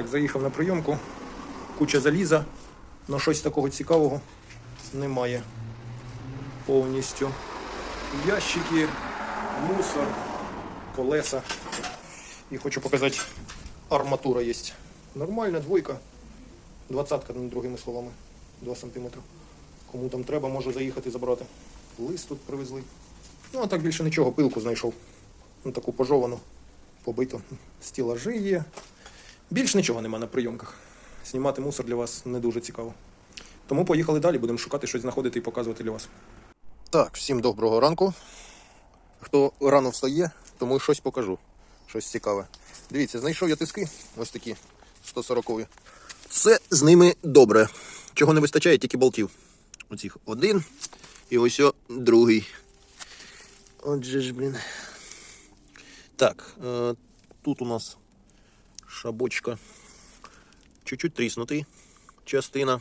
Так, заїхав на прийомку. Куча заліза. Но щось такого цікавого немає. Повністю. Ящики, мусор, колеса. І хочу показати, арматура є. Нормальна двойка. Двадцятка, ну, другими словами. 2 см. Кому там треба, може заїхати забрати. Лист тут привезли. Ну, а так більше нічого, пилку знайшов. Ну, таку пожовану, побиту. Стілажі є. Більш нічого нема на прийомках. Знімати мусор для вас не дуже цікаво. Тому поїхали далі, будемо шукати щось знаходити і показувати для вас. Так, всім доброго ранку. Хто рано встає, тому щось покажу. Щось цікаве. Дивіться, знайшов я тиски, ось такі 140-ві. Все з ними добре. Чого не вистачає, тільки болтів. Оцих один і ось о другий. Отже ж, блін. Так, е, тут у нас шабочка. Чуть-чуть тріснутий частина.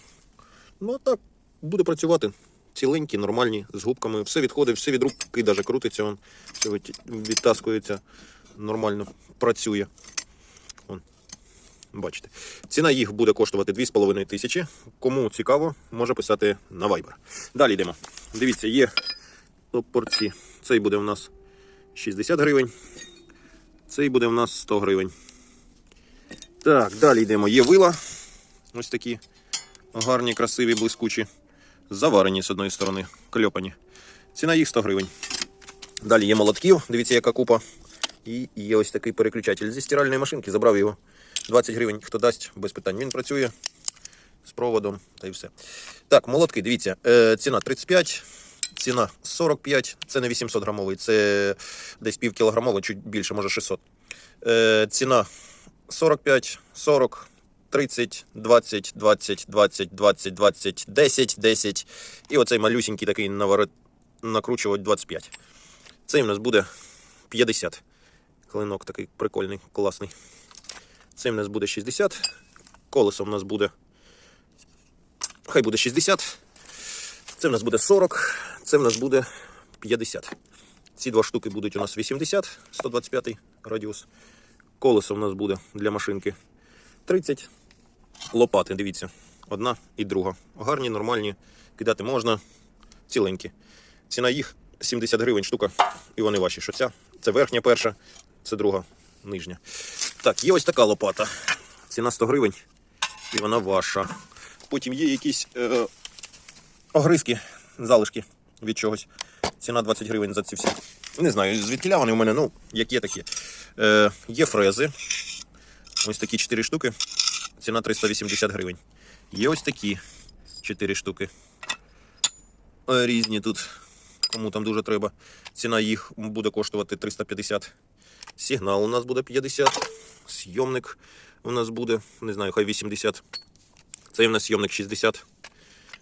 Ну, а так, буде працювати. Ціленькі, нормальні, з губками. Все відходить, все від руки даже крутиться, он, все відтаскується, нормально працює. Вон. Бачите. Ціна їх буде коштувати 2,5 тисячі. Кому цікаво, може писати на Viber. Далі йдемо. Дивіться, є топорці. Цей буде у нас 60 гривень. Цей буде у нас 100 гривень. Так, далі йдемо. Є вила. Ось такі гарні, красиві, блискучі. Заварені з одної сторони, кльопані. Ціна їх 100 гривень. Далі є молотків, дивіться, яка купа. І є ось такий переключатель зі стиральної машинки. Забрав його 20 гривень. Хто дасть, без питань. Він працює з проводом та й все. Так, молотки, дивіться, е, ціна 35, ціна 45. Це не 800 грамовий, це десь пів кілограмовий, чуть більше, може 600. Е, ціна 45, 40, 30, 20, 20, 20, 20, 20, 10, 10. І оцей малюсенький такий наворот... накручувати 25. Цей у нас буде 50. Клинок такий прикольний, класний. Цей у нас буде 60. Колесо у нас буде. Хай буде 60. Це в нас буде 40. Це в нас буде 50. Ці два штуки будуть у нас 80, 125 радіус. Колесо в нас буде для машинки 30. Лопати, дивіться, одна і друга. Гарні, нормальні, кидати можна, ціленькі. Ціна їх 70 гривень штука, і вони ваші. Що ця? Це верхня перша, це друга, нижня. Так, є ось така лопата. Ціна 100 гривень, і вона ваша. Потім є якісь е, огризки, залишки від чогось. Ціна 20 гривень за ці всі. Не знаю, звідкіля вони у мене, ну, як є такі. Е, є фрези. Ось такі 4 штуки. Ціна 380 гривень. Є ось такі 4 штуки. Е, Різні тут. Кому там дуже треба. Ціна їх буде коштувати 350. Сигнал у нас буде 50. Сйомник у нас буде, не знаю, хай 80. Цей у нас сйомник 60.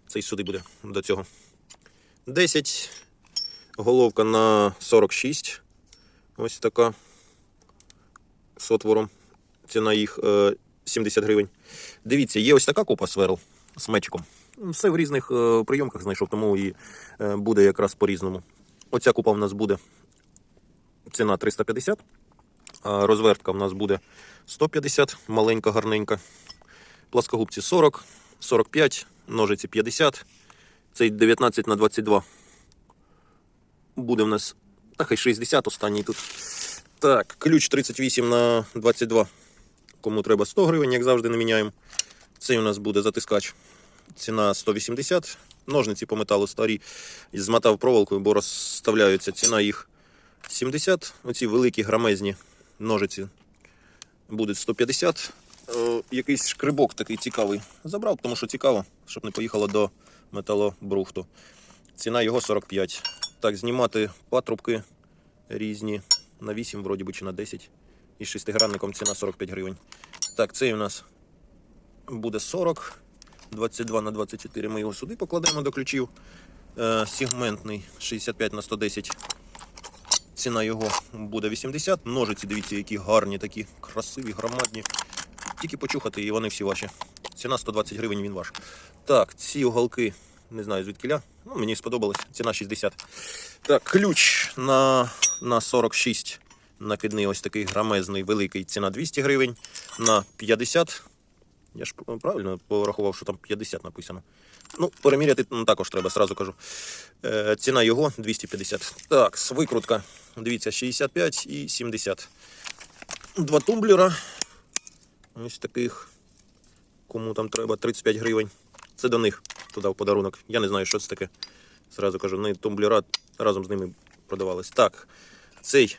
Цей сюди буде до цього. 10. Головка на 46. Ось така. З отвором. Ціна їх е, 70 гривень. Дивіться, є ось така купа сверл з мечиком. Все в різних е, прийомках знайшов, тому і е, буде якраз по-різному. Оця купа в нас буде ціна 350. А розвертка в нас буде 150, маленька, гарненька. Пласкогубці 40, 45, ножиці 50. Цей 19 на 22 буде в нас. Та хай 60 останній тут. Так, ключ 38 на 22. Кому треба 100 гривень, як завжди, не міняємо. Цей у нас буде затискач. Ціна 180. Ножниці по металу старі. Змотав проволокою, бо розставляються. Ціна їх 70. Оці великі грамезні ножиці будуть 150. Е, якийсь шкрибок такий цікавий. Забрав, тому що цікаво, щоб не поїхало до металобрухту. Ціна його 45. Так, знімати патрубки різні на 8, вроді би, чи на 10. І з шестигранником ціна 45 гривень. Так, цей у нас буде 40. 22 на 24 ми його сюди покладемо до ключів. Е, сегментний 65 на 110. Ціна його буде 80. Ножиці, дивіться, які гарні, такі красиві, громадні. Тільки почухати, і вони всі ваші. Ціна 120 гривень, він ваш. Так, ці уголки, не знаю звідкіля. Ну, мені сподобалось. Ціна 60. Так, ключ на, на 46. Накидний ось такий грамезний великий ціна 200 гривень. На 50. Я ж правильно порахував, що там 50 написано. Ну, переміряти ну, також треба, сразу кажу. Е, ціна його 250. Так, викрутка. Дивіться, 65 і 70. Два тумблера. Ось таких. Кому там треба 35 гривень. Це до них туди в подарунок. Я не знаю, що це таке. Зразу кажу, не тумблера разом з ними продавались. Так, цей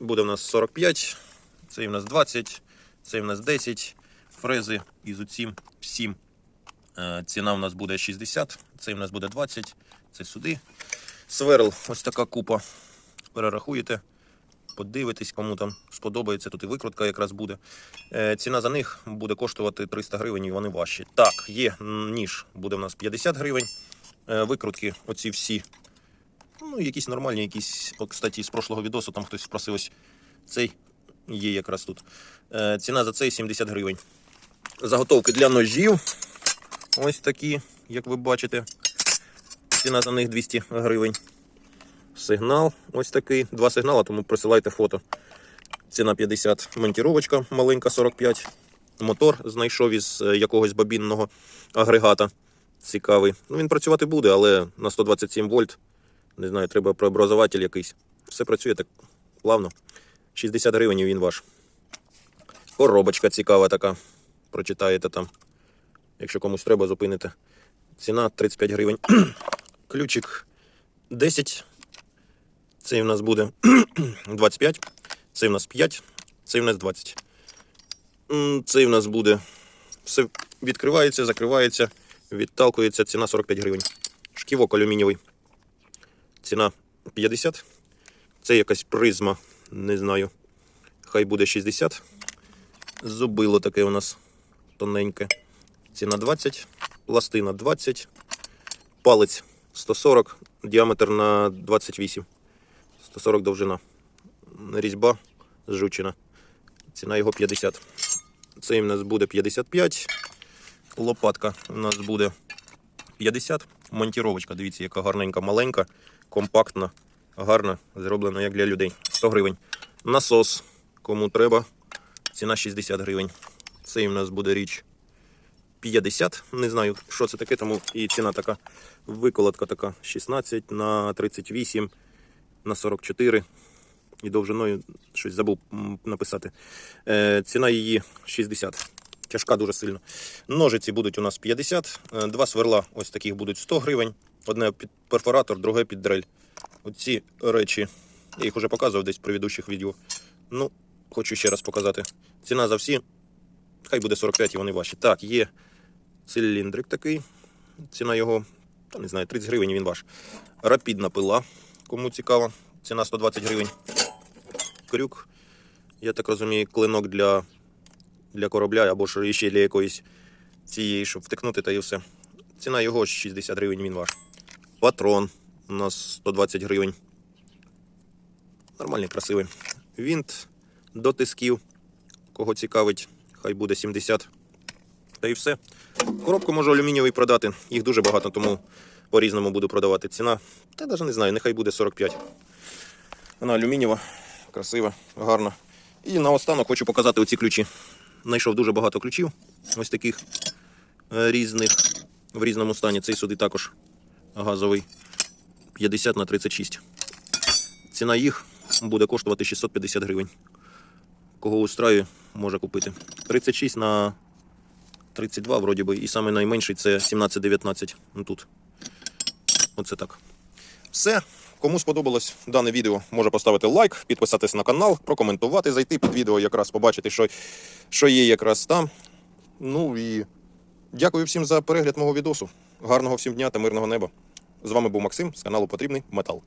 буде в нас 45, цей в нас 20, цей в нас 10. Фрези із оцім 7. Е, Ціна в нас буде 60, цей в нас буде 20, це сюди. Сверл, ось така купа. Перерахуєте, подивитесь, кому там сподобається. Тут і викрутка якраз буде. Е, Ціна за них буде коштувати 300 гривень і вони важчі. Так, є ніж, буде в нас 50 гривень. Е, Викрутки, оці всі. Ну, якісь нормальні, якісь, кстати, з прошлого відосу там хтось спросив ось цей є якраз тут. Е, Ціна за цей 70 гривень. Заготовки для ножів. Ось такі, як ви бачите. Ціна за них 200 гривень. Сигнал ось такий. Два сигнала, тому присилайте фото. Ціна 50. Монтіровочка маленька 45. Мотор знайшов із е, якогось бобінного агрегата. Цікавий. Ну, він працювати буде, але на 127 вольт. Не знаю, треба преобразователь якийсь. Все працює так плавно. 60 гривень він ваш. Коробочка цікава така. Прочитаєте там. Якщо комусь треба, зупините. Ціна 35 гривень. Ключик 10. Цей у нас буде 25. Цей у нас 5. Цей у нас 20. Цей у нас буде. Все відкривається, закривається, відталкується. Ціна 45 гривень. Шківок алюмінієвий. Ціна 50. Це якась призма. Не знаю. Хай буде 60. Зубило таке у нас тоненьке. Ціна 20, пластина 20, палець 140, діаметр на 28, 140 довжина. Різьба зжучена. Ціна його 50. Цей у нас буде 55. Лопатка у нас буде 50. Монтіровочка, дивіться, яка гарненька, маленька, компактна, гарна, зроблена як для людей. 100 гривень. Насос, кому треба, ціна 60 гривень. Цей у нас буде річ 50. Не знаю, що це таке, тому і ціна така. Виколотка така 16 на 38 на 44. І довжиною щось забув написати. Е, ціна її 60. Тяжка дуже сильно. Ножиці будуть у нас 50. Е, Два сверла ось таких будуть 100 гривень. Одне під перфоратор, друге під дрель. Оці речі, я їх вже показував десь в предыдущих відео. Ну, хочу ще раз показати. Ціна за всі Хай буде 45 і вони ваші. Так, є циліндрик такий. Ціна його, та не знаю, 30 гривень він ваш. Рапідна пила, кому цікаво. Ціна 120 гривень. Крюк. Я так розумію, клинок для, для корабля або ж ще для якоїсь цієї, щоб втикнути та і все. Ціна його 60 гривень, він ваш. Патрон у нас 120 гривень. Нормальний, красивий. Вінт до тисків. Кого цікавить, хай буде 70. Та і все. Коробку можу алюмінієвий продати. Їх дуже багато, тому по-різному буду продавати. Ціна. Та навіть не знаю, нехай буде 45. Вона алюмінієва, красива, гарна. І наостанок хочу показати оці ключі. Знайшов дуже багато ключів. Ось таких е, різних в різному стані. Цей сюди також газовий 50 на 36. Ціна їх буде коштувати 650 гривень. Кого устраює, може купити. 36 на 32, вроді би, і найменший це 17-19. Ну тут. Оце так. Все. Кому сподобалось дане відео, може поставити лайк, підписатись на канал, прокоментувати, зайти під відео, якраз побачити, що, що є якраз там. Ну і дякую всім за перегляд мого відосу. Гарного всім дня та мирного неба. З вами був Максим з каналу Потрібний Метал.